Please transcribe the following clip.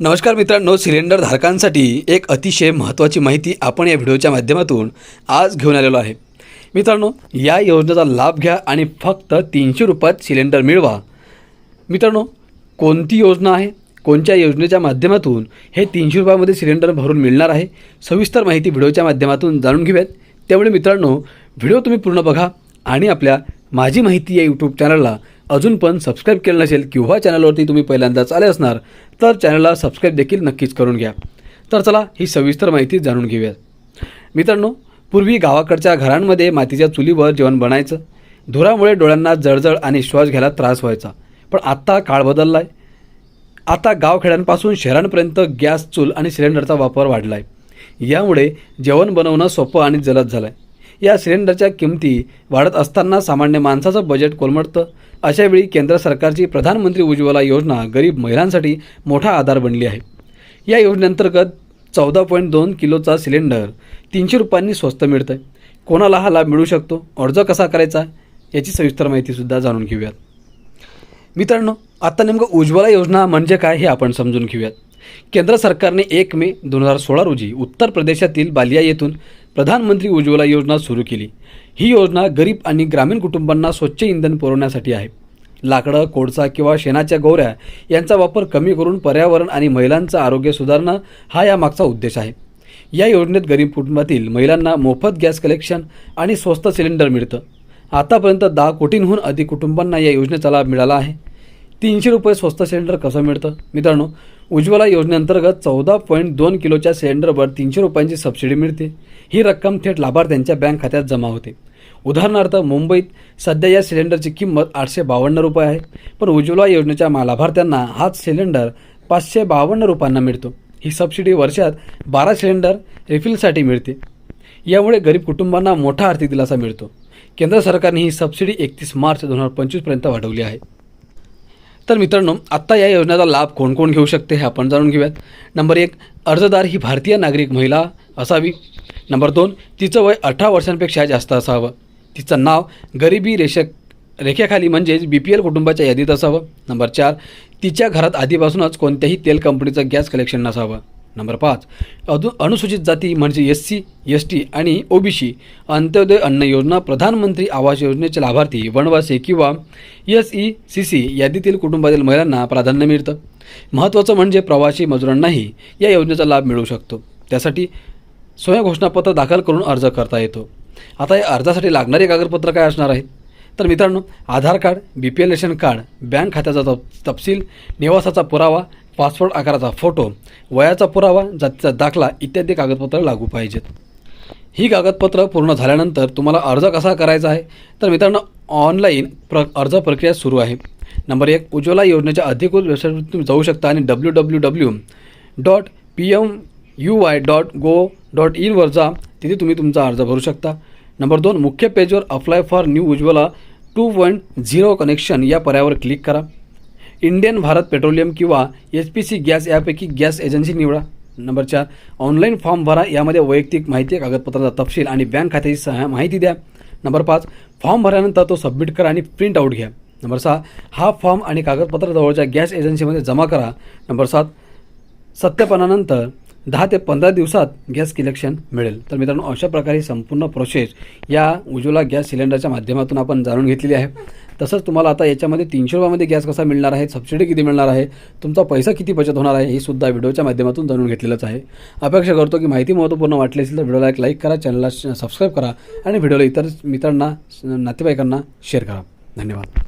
नमस्कार मित्रांनो सिलेंडर धारकांसाठी एक अतिशय महत्त्वाची माहिती आपण या व्हिडिओच्या माध्यमातून आज घेऊन आलेलो आहे. मित्रांनो या योजनेचा लाभ घ्या आणि फक्त तीनशे रुपयात सिलेंडर मिळवा. मित्रांनो कोणती योजना आहे? कोणत्या योजनेच्या माध्यमातून हे तीनशे रुपयामध्ये सिलेंडर भरून मिळणार आहे? सविस्तर माहिती व्हिडिओच्या माध्यमातून जाणून घेऊयात. त्यामुळे मित्रांनो व्हिडिओ तुम्ही पूर्ण बघा आणि आपल्या माझी माहिती या यूट्यूब चॅनलला अजून पण सबस्क्राईब केलं नसेल किंवा चॅनलवरती तुम्ही पहिल्यांदाच आले असणार तर चॅनलला सबस्क्राईब देखील नक्कीच करून घ्या. तर चला ही सविस्तर माहिती जाणून घेऊयात. मित्रांनो पूर्वी गावाकडच्या घरांमध्ये मातीच्या चुलीवर जेवण बनायचं. धुरामुळे डोळ्यांना जळजळ आणि श्वास घ्यायला त्रास व्हायचा. पण आत्ता काळ बदलला आहे आता गावखेड्यांपासून शहरांपर्यंत गॅस चूल आणि सिलेंडरचा वापर वाढला आहे यामुळे जेवण बनवणं सोपं आणि जलद झालं आहे या सिलेंडरच्या किमती वाढत असताना सामान्य माणसाचं बजेट कोलमडतं. अशावेळी केंद्र सरकारची प्रधानमंत्री उज्ज्वला योजना गरीब महिलांसाठी मोठा आधार बनली आहे. या योजनेअंतर्गत चौदा पॉईंट दोन किलोचा सिलेंडर तीनशे रुपयांनी स्वस्त मिळतं आहे कोणाला हा लाभ मिळू शकतो? अर्ज कसा करायचा? याची सविस्तर माहितीसुद्धा जाणून घेऊयात. मित्रांनो आता नेमकं उज्ज्वला योजना म्हणजे काय हे आपण समजून घेऊयात. केंद्र सरकारने एक मे दोन हजार सोळा रोजी उत्तर प्रदेशातील बालिया येथून प्रधानमंत्री उज्ज्वला योजना सुरू केली. ही योजना गरीब आणि ग्रामीण कुटुंबांना स्वच्छ इंधन पुरवण्यासाठी आहे. लाकडं कोळसा किंवा शेणाच्या गोवऱ्या यांचा वापर कमी करून पर्यावरण आणि महिलांचं आरोग्य सुधारणं हा यामागचा उद्देश आहे. या योजनेत गरीब कुटुंबातील महिलांना मोफत गॅस कलेक्शन आणि स्वस्त सिलेंडर मिळतं. आतापर्यंत दहा कोटींहून अधिक कुटुंबांना या योजनेचा लाभ मिळाला आहे. तीनशे रुपये स्वस्त सिलेंडर कसं मिळतं? मित्रांनो उज्ज्वला योजनेअंतर्गत चौदा पॉईंट दोन किलोच्या सिलेंडरवर तीनशे रुपयांची सबसिडी मिळते. ही रक्कम थेट लाभार्थ्यांच्या बँक खात्यात जमा होते. उदाहरणार्थ मुंबईत सध्या या सिलेंडरची किंमत आठशे बावन्न रुपये आहे पण उज्ज्वला योजनेच्या मा- लाभार्थ्यांना हाच सिलेंडर पाचशे बावन्न रुपयांना मिळतो. ही सबसिडी वर्षात बारा सिलेंडर रिफिलसाठी मिळते. यामुळे गरीब कुटुंबांना मोठा आर्थिक दिलासा मिळतो. केंद्र सरकारने ही सबसिडी एकतीस मार्च दोन हजार पंचवीसपर्यंत वाढवली आहे. तर मित्रांनो आत्ता या योजनेचा लाभ कोण कोण घेऊ शकते हे आपण जाणून घेऊयात. नंबर एक अर्जदार ही भारतीय नागरिक महिला असावी. नंबर दोन तिचं वय अठरा वर्षांपेक्षा जास्त असावं. तिचं नाव गरिबी रेषक रेखेखाली म्हणजेच बी पी एल कुटुंबाच्या यादीत असावं. नंबर चार तिच्या घरात आधीपासूनच कोणत्याही तेल कंपनीचं गॅस कलेक्शन नसावं. नंबर पाच. अधु अनुसूचित जाती म्हणजे एस सी एस टी आणि ओबीसी अंत्योदय अन्न योजना प्रधानमंत्री आवास योजनेचे लाभार्थी वनवासी किंवा एस ई सी सी यादीतील कुटुंबातील महिलांना प्राधान्य मिळतं. महत्त्वाचं म्हणजे प्रवासी मजुरांनाही या योजनेचा लाभ मिळू शकतो. त्यासाठी स्वयंघोषणापत्र दाखल करून अर्ज करता येतो. आता या अर्जासाठी लागणारी कागदपत्र काय असणार आहेत? तर मित्रांनो Aadhaar card B P L ration card bank खात्याचा तप तपशील निवासाचा पुरावा पासपोर्ट आकाराचा फोटो वयाचा पुरावा जातीचा दाखला इत्यादी कागदपत्रं लागू पाहिजेत. ही कागदपत्रं पूर्ण झाल्यानंतर तुम्हाला अर्ज कसा करायचा आहे? तर मित्रांनो ऑनलाईन प्र अर्ज प्रक्रिया सुरू आहे. नंबर एक उज्ज्वला योजनेच्या अधिकृत वेबसाईटवर तुम्ही जाऊ शकता आणि W W W dot P M U Y dot go dot इनवर जा. तिथे तुम्ही तुमचा अर्ज भरू शकता. नंबर दोन मुख्य पेजवर apply for new Ujjwala two point zero connection या पर्यायावर क्लिक करा. इंडियन भारत पेट्रोलियम किंवा एच पी सी गॅस यापैकी गॅस एजन्सी निवडा. नंबर चार ऑनलाईन फॉर्म भरा. यामध्ये वैयक्तिक माहिती कागदपत्राचा तपशील आणि बँक खात्याची सहा माहिती द्या. नंबर पाच फॉर्म भरल्यानंतर तो सबमिट करा आणि प्रिंट आउट घ्या. नंबर सहा हा फॉर्म आणि कागदपत्र जवळच्या गॅस एजन्सीमध्ये जमा करा. नंबर सात सत्यापनानंतर दहा ते पंधरा दिवसात गॅस कलेक्शन मिळेल. तर मित्रांनो अशा प्रकारे ही संपूर्ण प्रोसेस या उज्ज्वला गॅस सिलेंडरच्या माध्यमातून आपण जाणून घेतलेली आहे. तसंच तुम्हाला आता याच्यामध्ये तीनशे रुपयामध्ये गॅस कसा मिळणार आहे सबसिडी किती मिळणार आहे तुमचा पैसा किती बचत होणार आहे हे सुद्धा व्हिडिओच्या माध्यमातून जाणून घेतलेलंच आहे. अपेक्षा करतो की माहिती महत्त्वपूर्ण वाटली असेल तर व्हिडिओला एक लाईक करा चॅनलला सबस्क्राईब करा आणि व्हिडिओला इतर मित्रांना नातेवाईकांना शेअर करा. धन्यवाद.